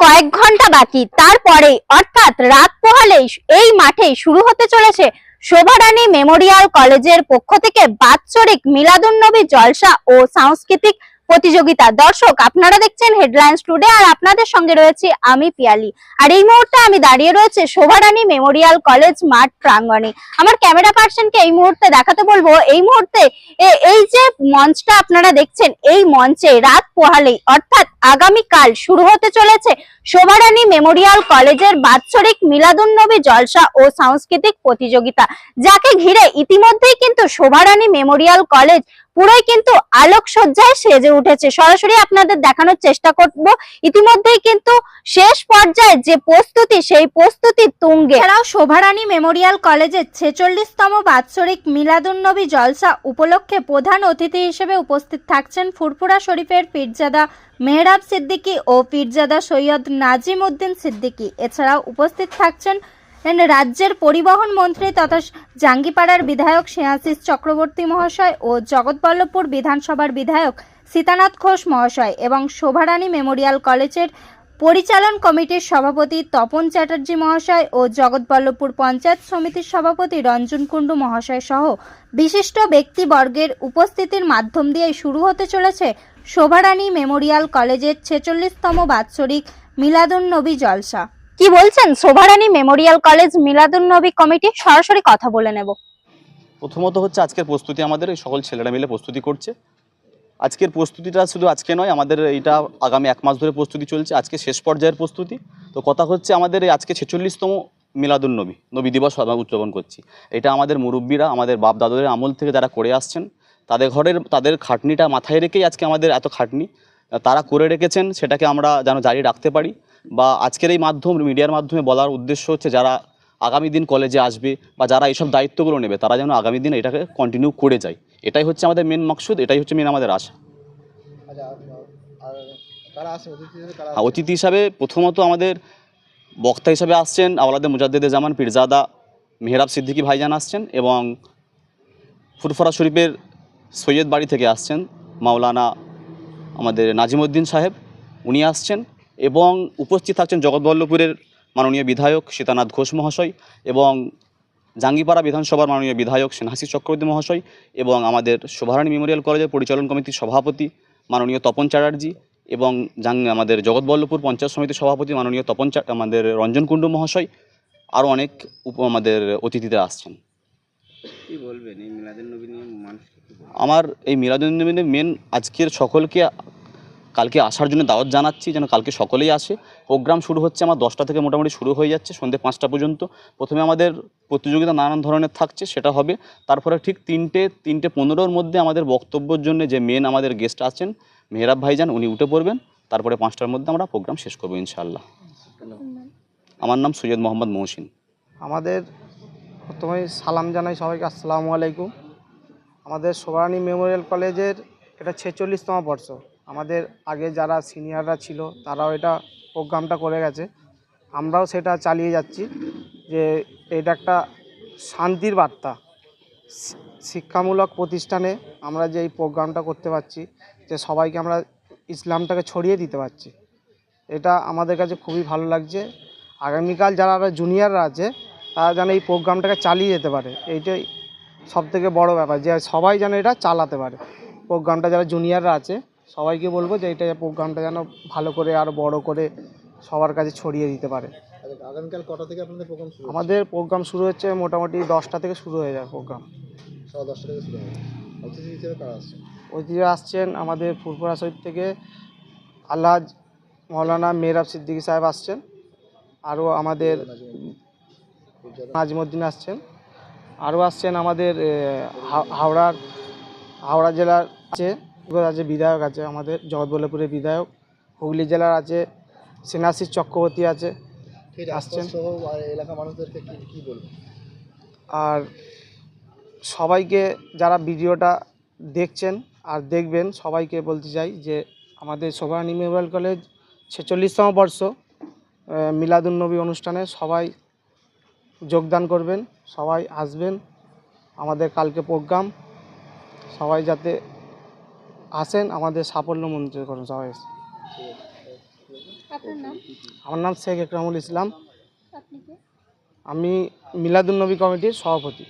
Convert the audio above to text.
কয়েক ঘণ্টা বাকি। তারপরে অর্থাৎ রাত পোহালেই এই মাঠে শুরু হতে চলেছে শোভারানী মেমোরিয়াল কলেজের পক্ষ থেকে বাৎসরিক মিলাদুন্নবী জলসা ও সাংস্কৃতিক প্রতিযোগিতা। দর্শক, আপনারা দেখছেন হেডলাইন্স টুডে আর আপনাদের সঙ্গে রয়েছে আমি পিয়ালি। আর এই মুহূর্তে আমি দাঁড়িয়ে রয়েছে শোভারানী মেমোরিয়াল কলেজ মাঠ প্রাঙ্গণে। আমার ক্যামেরা পার্সনকে এই মুহূর্তে দেখাতে বলব, এই মুহূর্তে এই যে মঞ্চটা আপনারা দেখছেন, এই মঞ্চে রাত পোহালেই, অর্থাৎ আগামীকাল শুরু হতে চলেছে শোভারানী মেমোরিয়াল কলেজের বাৎসরিক মিলাদুন্নবী জলসা ও সাংস্কৃতিক প্রতিযোগিতা। যাকে ঘিরে ইতিমধ্যেই কিন্তু শোভারানী মেমোরিয়াল কলেজ পুরোই কিন্তু আলোকসজ্জায় সেজে উঠেছে। সরাসরি আপনাদের দেখানোর চেষ্টা করব। ইতিমধ্যেই কিন্তু শেষ পর্যায়ে যে প্রস্তুতি, সেই প্রস্তুতি তুঙ্গে। এছাড়াও শোভারানী মেমোরিয়াল কলেজের ছেচল্লিশতম বাৎসরিক মিলাদুন্নবী জলসা উপলক্ষে প্রধান অতিথি হিসেবে উপস্থিত থাকছেন ফুরফুরা শরীফের পীরজাদা মেহরাব সিদ্দিকী ও পীরজাদা সৈয়দ নাজিম উদ্দিন সিদ্দিকী। এছাড়াও উপস্থিত থাকছেন রাজ্যের পরিবহন মন্ত্রী তথা জাঙ্গিপাড়ার বিধায়ক শ্রেয়াশিস চক্রবর্তী মহাশয় ও জগৎবল্লভপুর বিধানসভার বিধায়ক সীতানাথ ঘোষ মহাশয় এবং শোভারানী মেমোরিয়াল কলেজের পরিচালন কমিটির সভাপতি তপন চ্যাটার্জি মহাশয় ও জগৎবল্লভপুর পঞ্চায়েত সমিতির সভাপতি রঞ্জন কুণ্ডু মহাশয় সহ বিশিষ্ট ব্যক্তিবর্গের উপস্থিতির মাধ্যম দিয়ে শুরু হতে চলেছে শোভারানী মেমোরিয়াল কলেজের ছেচল্লিশতম বাৎসরিক মিলাদুন নবী জলসা। কি বলছেন? শোভারানী মেমোরিয়াল কলেজ মিলাদুন নবী কমিটি, সরাসরি কথা বলে নেব। প্রথমত হচ্ছে আজকের প্রস্তুতি আমাদের, এই সকল ছেলেরা মিলে প্রস্তুতি করছে। আজকের প্রস্তুতিটা শুধু আজকে নয়, আমাদের এইটা আগামী এক মাস ধরে প্রস্তুতি চলছে। আজকে শেষ পর্যায়ের প্রস্তুতি। তো কথা হচ্ছে আমাদের এই আজকে ছেচল্লিশতম মিলাদুন নবী নবী দিবস উদযাপন করছি। এটা আমাদের মুরব্বীরা, আমাদের বাপ দাদুদের আমল থেকে যারা করে আসছেন, তাদের ঘরের, তাদের খাটনিটা মাথায় রেখেই আজকে আমাদের এত খাটনি। তারা করে রেখেছেন সেটাকে আমরা যেন জারি রাখতে পারি। বা আজকের এই মাধ্যম মিডিয়ার মাধ্যমে বলার উদ্দেশ্য হচ্ছে যারা আগামী দিন কলেজে আসবে বা যারা এইসব দায়িত্বগুলো নেবে তারা যেন আগামী দিন এটাকে কন্টিনিউ করে যায়। এটাই হচ্ছে আমাদের মেন মকসুদ এটাই হচ্ছে মেন আমাদের আশা। আচ্ছা আছে অতিথি হিসেবে প্রথমত আমাদের বক্তা হিসাবে আসছেন আওলাদের মুজাদ্দেদে জামান পীরজাদা মেহরাব সিদ্দিকী ভাইজান আসছেন এবং ফুরফরা শরীফের সৈয়দ বাড়ি থেকে আসছেন মাওলানা আমাদের নাজিমউদ্দিন সাহেব, উনি আসছেন এবং উপস্থিত থাকছেন জগৎবল্লভপুরের মাননীয় বিধায়ক সীতানাথ ঘোষ মহাশয় এবং জাঙ্গিপাড়া বিধানসভার মাননীয় বিধায়ক সেনহাসি চক্রবর্তী মহাশয় এবং আমাদের শোভারানী মেমোরিয়াল কলেজের পরিচালন কমিটির সভাপতি মাননীয় তপন চ্যাটার্জি এবং জাং, আমাদের জগৎবল্লভপুর পঞ্চায়েত সমিতির সভাপতি মাননীয় তপন আমাদের রঞ্জন কুণ্ডু মহাশয়, আরও অনেক উপ, আমাদের অতিথিরা আসছেন। কি বলবেন? এই মিলাদের নিয়ে মানুষকে আমার এই মিলাদুন্নবীনের মেন আজকের সকলকে কালকে আসার জন্য দাওয়াত জানাচ্ছি যেন কালকে সকলেই আসে। প্রোগ্রাম শুরু হচ্ছে আমার দশটা থেকে মোটামুটি শুরু হয়ে যাচ্ছে সন্ধ্যে পাঁচটা পর্যন্ত। প্রথমে আমাদের প্রতিযোগিতা নানান ধরনের থাকছে সেটা হবে। তারপরে ঠিক তিনটে তিনটে পনেরোর মধ্যে আমাদের বক্তব্যের জন্য যে মেন আমাদের গেস্ট আছেন মেহরাব ভাইজান উনি উঠে পড়বেন। তারপরে পাঁচটার মধ্যে আমরা প্রোগ্রাম শেষ করব ইনশাআল্লাহ। আমার নাম সৈয়দ মোহাম্মদ মহসিন। আমাদের প্রথমে সালাম জানাই সবাইকে, আসসালামু আলাইকুম। আমাদের সোভারানী মেমোরিয়াল কলেজের এটা ছেচল্লিশতম বর্ষ। আমাদের আগে যারা সিনিয়ররা ছিল, তারাও এটা প্রোগ্রামটা করে গেছে। আমরাও সেটা চালিয়ে যাচ্ছি যে এটা একটা শান্তির বার্তা। শিক্ষামূলক প্রতিষ্ঠানে আমরা যে এই প্রোগ্রামটা করতে পারছি, যে সবাইকে আমরা ইসলামটাকে ছড়িয়ে দিতে পারছি। এটা আমাদের কাছে খুবই ভালো লাগছে। আগামীকাল যারা জুনিয়ররা আছে যেন এই প্রোগ্রামটাকে চালিয়ে যেতে পারে। এইটাই সব থেকে বড়ো ব্যাপার। যে সবাই যেন এটা চালাতে পারে। প্রোগ্রামটা যারা জুনিয়ররা আছে সবাইকে বলব যে এটা প্রোগ্রামটা যেন ভালো করে আরও বড় করে সবার কাছে ছড়িয়ে দিতে পারে। আগামীকাল কটা থেকে আপনাদের প্রোগ্রাম শুরু আমাদের প্রোগ্রাম শুরু হচ্ছে মোটামুটি দশটা থেকে শুরু হয়ে যায় প্রোগ্রাম সকাল দশটা থেকে শুরু হবে অতিথি হিসেবে কারা আসছেন? আমাদের ফুরফুরা শরীফ থেকে আল্লাহ মৌলানা মেহরাব সিদ্দিকী সাহেব আসছেন। আরও আমাদের নাজিমুদ্দিন আসছেন। আরও আসছেন আমাদের হাওড়ার হাওড়া জেলার আছে আছে বিধায়ক আছে আমাদের জগৎবল্লভপুরের বিধায়ক। হুগলি জেলার আছে সেনাশিস চক্রবর্তী আছে আসছেন। এলাকার মানুষদেরকে কি কি বলবেন? আর সবাইকে যারা ভিডিওটা দেখছেন আর দেখবেন সবাইকে বলতে চাই যে আমাদের সোভারানী মেমোরিয়াল কলেজ ছেচল্লিশতম বর্ষ মিলাদুন্নবী অনুষ্ঠানে সবাই যোগদান করবেন সবাই আসবেন আমাদের কালকে প্রোগ্রাম সবাই যাতে আসেন আমাদের সাফল্য মন্ত্রী করুন সবাই আমার নাম শেখ একরামুল ইসলাম। আমি মিলাদুল আমি মিলাদুন্নবী কমিটির সভাপতি।